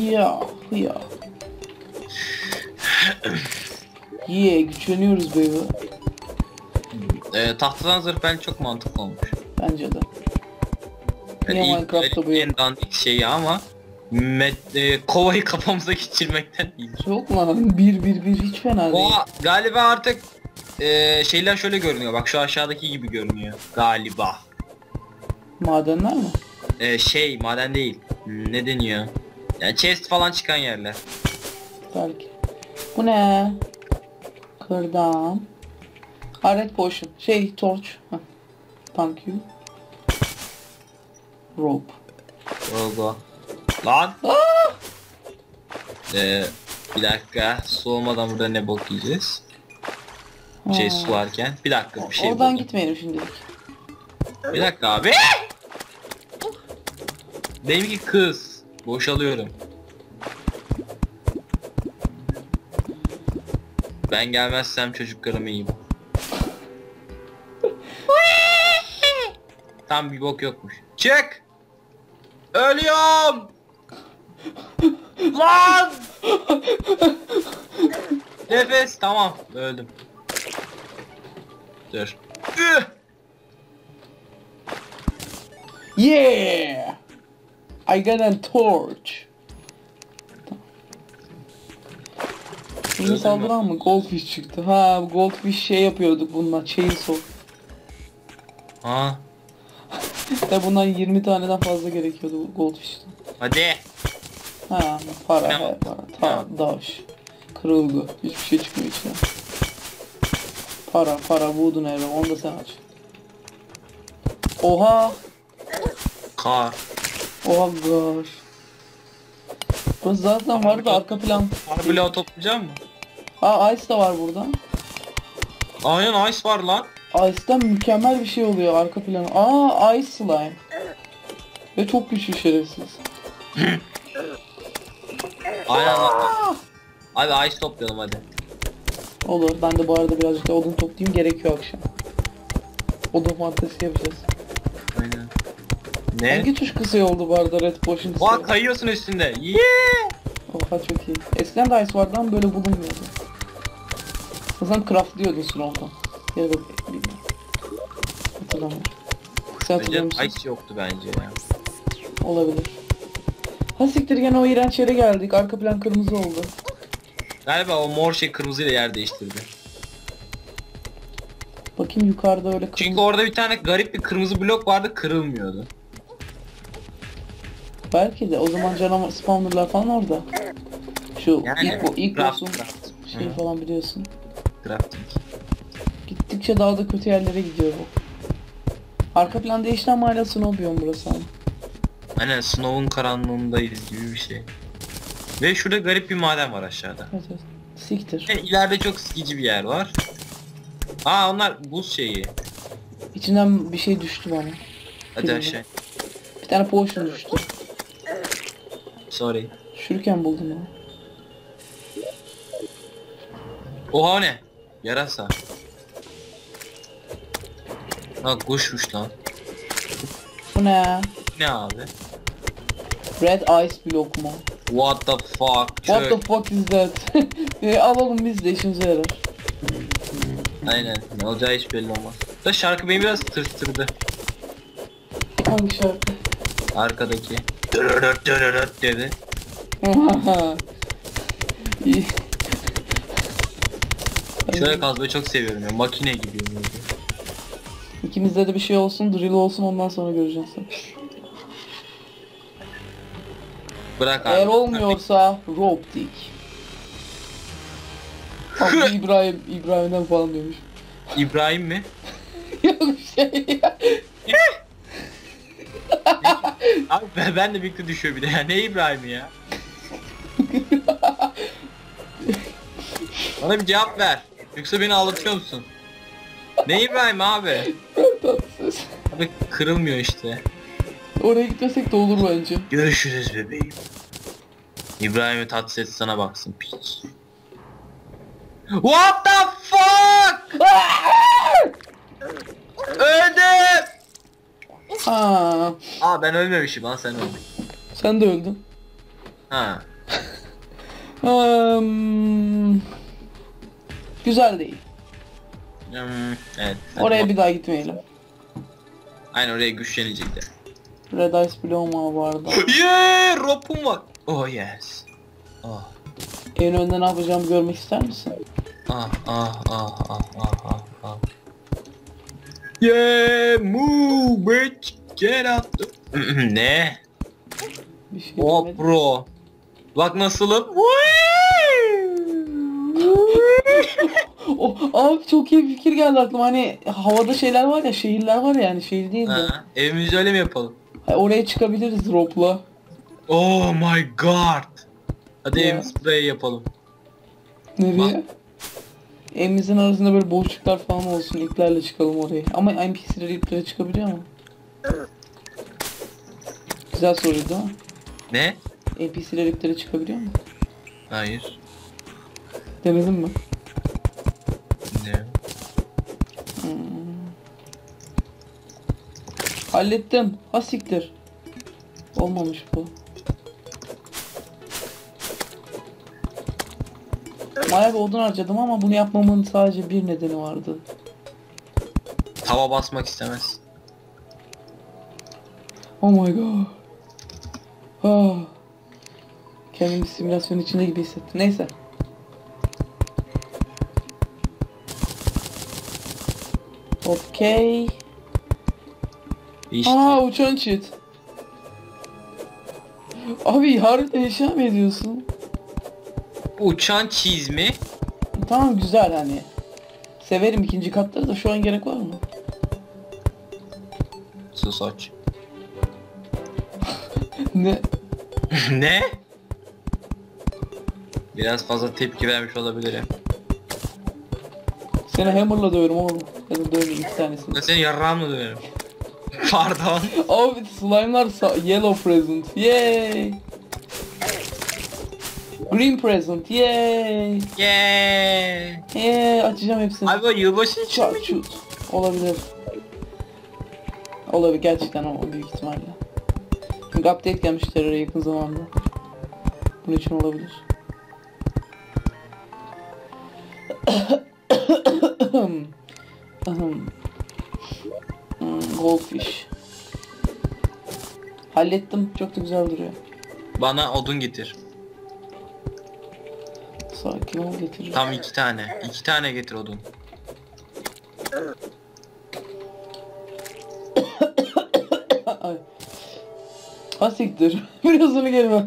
Ya ya. Yeah güçleniyoruz baby. Ee, tahtadan zırh bence çok mantıklı olmuş. Bence de. Yani Niye Minecraft'ta bu böyle yok? en dandik şeyi ama met, e, kovayı kafamıza geçirmekten iyidir. Yok lan bir bir bir hiç fena değil. Oha galiba artık e, şeyler şöyle görünüyor bak şu aşağıdaki gibi görünüyor galiba. Madenler mi? E, şey maden değil ne deniyor? Yani chest falan çıkan yerler. Belki. Bu ne? Kırdım. Ha, red potion. Şey torch. Heh. Thank you. Rope. Oldu. Lan. Ee, bir dakika su olmadan burada ne bok yiyeceğiz? Şey su varken. Bir dakika bir şey Oradan buldum. gitmeyelim şimdilik. Bir dakika abi. Benimki kız. Boşalıyorum. Ben gelmezsem çocuklarımı yiyeyim. Tam bir bok yokmuş. Çık! Ölüyorum! Lan! Nefes tamam öldüm. Dur. Yeah! I got a torch. Mü? saldıran mı? Goldfish çıktı. Ha goldfish şey yapıyorduk bununla. Chainsaw. Ha, De bundan 20 taneden fazla gerekiyordu goldfish'ten. hadi. Ha para he para. Ta, daş. Kırıldı. Hiçbir şey çıkmıyor içinden. Para para wooden arrow onu da sen aç. Oha. Kar. Gosh. Burası zaten vardı arka plan. Kar bloğu toplayacak mı? Ha ice da var burada. Aynen ice var lan. Ice'den mükemmel bir şey oluyor arka planı. Aa ice slime. Ve çok güçlü şerefsiz. Aynen lan. Abi ice toplayalım hadi. Olur. Ben de bu arada birazcık da odun toplayayım gerekiyor akşam. Odun fantezisi yapacağız. Ne? Hangi tuş kısa oldu bu arada Red kısa? Bak kayıyorsun üstünde. Yeah! Oha çok iyi. Eskiden de Ice vardı ama böyle bulunmuyordu. O zaman craftlıyordun Snow'dan. Ya da bilmiyorum. Hatırlamıyorum. Sen hatırlıyor Bence ice yoktu bence ya. Olabilir. Ha siktir gene o iğrenç yere geldik. Arka plan kırmızı oldu. Galiba o mor şey kırmızıyla yer değiştirdi. Bakayım yukarıda öyle Çünkü kırmızı. orada bir tane garip bir kırmızı blok vardı kırılmıyordu. Belki de o zaman canavar spawnerlar falan orada. Şu Yani ilk, ilk craft, boss'un craft. şey Hı. falan biliyorsun. Crafting. Gittikçe daha da kötü yerlere gidiyor bu. Arka plan değişti ama hala snow biyom burası ama. Aynen Snow'un karanlığındayız gibi bir şey. Ve şurada garip bir maden var aşağıda. Evet evet. Siktir. Yani ileride çok sıkıcı bir yer var. Aa onlar buz şeyi. İçinden bir şey düştü bana. Hadi Bilmiyorum. aşağı. Bir tane potion düştü. Sorry. Şurken buldum onu. Oha o ne? Yarasa. Ha kuşmuş lan. Bu ne? Ne abi? Red ice block mu? What the fuck? What the fuck is that? e, alalım biz de işimize yarar. Aynen. Ne olacağı hiç belli olmaz. Da şarkı beni biraz tırstırdı. Hangi şarkı? Arkadaki. Dırırırt dırırırt dedi. Şöyle kazmayı çok seviyorum ya. Makine gibi. İkimizde de bir şey olsun, drill olsun ondan sonra göreceğiz. Bırak abi. Eğer olmuyorsa rope dik. İbrahim, İbrahim'den falan diyormuş. İbrahim mi? Yok şey ya. Abi ben, ben de birlikte düşüyor bir de ya. Ne İbrahim ya? Bana bir cevap ver. Yoksa beni ağlatıyor musun? Ne İbrahim abi? Tatsız. Abi kırılmıyor işte. Oraya gitmesek de olur bence. Görüşürüz bebeğim. İbrahim'i tatsız et sana baksın piç. What the fuck? Öldüm. Ha, Aa ben ölmemişim lan sen öldün. sen de öldün. Ha. Hmm, güzel değil. Hmm, evet. Oraya bir daha gitmeyelim. Aynen oraya güçlenecekler. Red Ice Blooma vardı. yeah! Ropum var. Oh yes. Oh. En önde ne yapacağımı görmek ister misin? Ah ah ah ah ah ah ah. Yeah, move bitch, get out the... ne? Bir şey Oh demedim. bro. Bak nasılım. Oh, abi çok iyi bir fikir geldi aklıma. Hani havada şeyler var ya, şehirler var ya yani şehir değil de. ha, evimizi öyle mi yapalım? Ha, Oraya çıkabiliriz ropla. Oh my god. Hadi Ya. evimizi buraya yapalım. Nereye? Evimizin arasında böyle boşluklar falan olsun. iplerle çıkalım oraya. Ama NPC'ler iplere çıkabiliyor mu? Güzel soruydu ha. Ne? NPC'ler iplere çıkabiliyor mu? Hayır. Denedin mi? Ne? Hallettim. Ha siktir. Olmamış bu. Bayağı bir odun harcadım ama bunu yapmamın sadece bir nedeni vardı. Tava basmak istemez. Oh my god. Ah. Kendimi simülasyon içinde gibi hissettim. Neyse. Okey. İşte. Aa uçan çit. Abi harbiden eşya mı ediyorsun? Uçan çiz mi? Tamam güzel hani. Severim ikinci katları da şu an gerek var mı? Sus aç. ne? ne? Biraz fazla tepki vermiş olabilirim. Seni hammer'la döverim oğlum. Ya da döveyim iki tanesini. Ben seni yarrağımla döverim. Pardon. Abi slime'lar yellow present. Yay. Green present. Yay. Yeah. Yay. Açacağım hepsini. Abi o yılbaşı için mi? Olabilir. Olabilir gerçekten ama büyük ihtimalle. Çünkü update gelmiş teröre yakın zamanda. Bunun için olabilir. Hmm, Goldfish. Hallettim. Çok da güzel duruyor. Bana odun getir. Sakin ol getiririm. Tam iki tane. İki tane getir odun. Ay. Ha siktir. Birazını geri ver.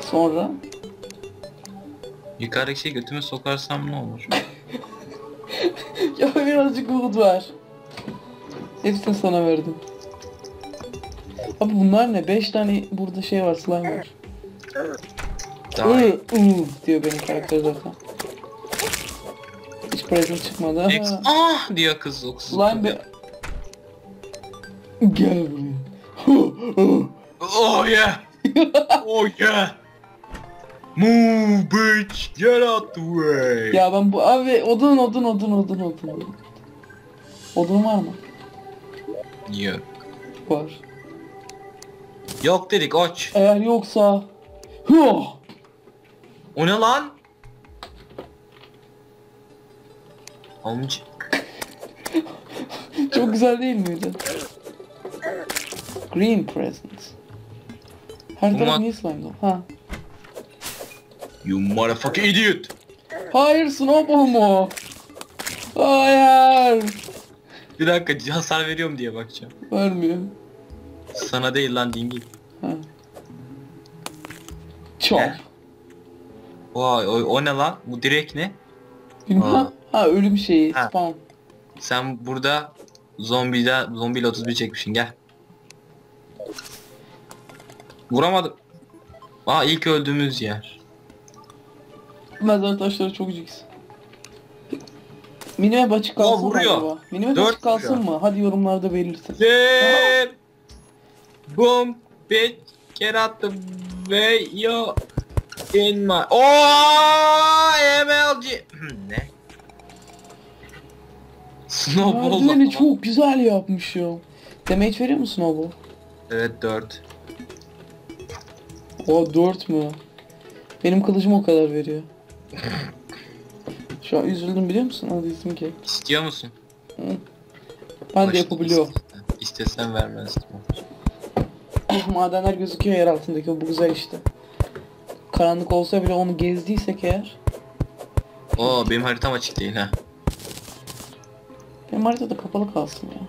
Sonra Yukarıdaki şeyi götüme sokarsam ne olur? birazcık umut ver. Hepsini sana verdim. Abi bunlar ne? 5 tane burada şey var slime var. Daha iyi. Iı, diyor benim karakter zaten. Hiç present çıkmadı. Ex- Ha. ah diyor kız o kız. Slime be... Gel buraya. Oh yeah. oh yeah. Move bitch. Get out the way. ya ben bu abi odun odun odun odun odun. Odun var mı? Yok. Var. Yok dedik aç. Eğer yoksa... Hı! O ne lan? Amca. Çok güzel değil miydi? Green present. Her taraf niye slime'da? Ha. You motherfucking idiot. Hayır snowball mu? Hayır. Bir dakika hasar veriyorum diye bakacağım. Vermiyor. Sana değil lan dingil. Ha. Çok. Vay o, o ne lan? Bu direkt ne? Bilmem. Aa. Ha ölüm şeyi. Ha. Spawn. Sen burada zombide zombiyle 31 çekmişsin gel. Vuramadım. Aa ilk öldüğümüz yer. Mezar taşları çok jiks. Minime açık kalsın mı vuruyor. acaba? Minime Dört açık kalsın vuruyor. mı? Hadi yorumlarda belirtin. Zip. Boom. Bitch. Get out the way you in my... MLG. ne? Snowball Merdiveni da- çok güzel yapmışım. Damage veriyor musun o bu? Evet 4. O 4 mü? Benim kılıcım o kadar veriyor. Şu an üzüldüm biliyor musun? Hadi izin ki. İstiyor musun? Ben de Başta yapabiliyorum. istesen- İstesen vermezdim. Madenler gözüküyor yer altındaki bu güzel işte. Karanlık olsa bile onu gezdiysek eğer. Oo benim haritam açık değil ha. Benim haritada kapalı kalsın ya.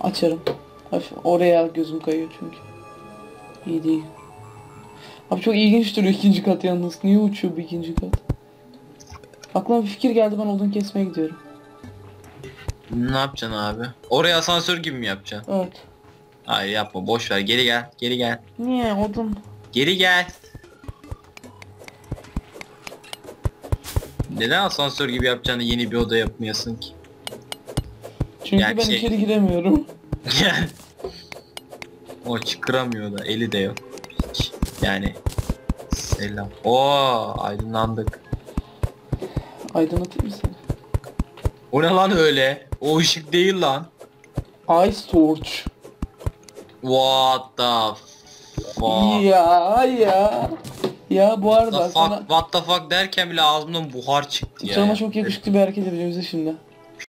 Açarım. Oraya gözüm kayıyor çünkü. İyi değil. Abi çok ilginç duruyor ikinci kat yalnız. Niye uçuyor bu ikinci kat? Aklıma bir fikir geldi ben odun kesmeye gidiyorum. Ne yapacaksın abi? Oraya asansör gibi mi yapacaksın? Evet. Hayır yapma boş ver geri gel geri gel. Niye odun? Geri gel. Neden asansör gibi yapacağını yeni bir oda yapmayasın ki? Çünkü Yani ben şey- içeri giremiyorum. O çıkıramıyor da eli de yok. Hiç. Yani. Selam. Oo aydınlandık. Aydınlatayım mı seni? O ne lan öyle? O ışık değil lan. Ice Torch. What the fuck? Ya ya. Ya bu What arada the sana fuck? What the fuck derken bile ağzımdan buhar çıktı ya. Canıma çok yakışıklı bir hareket yapacağım şimdi.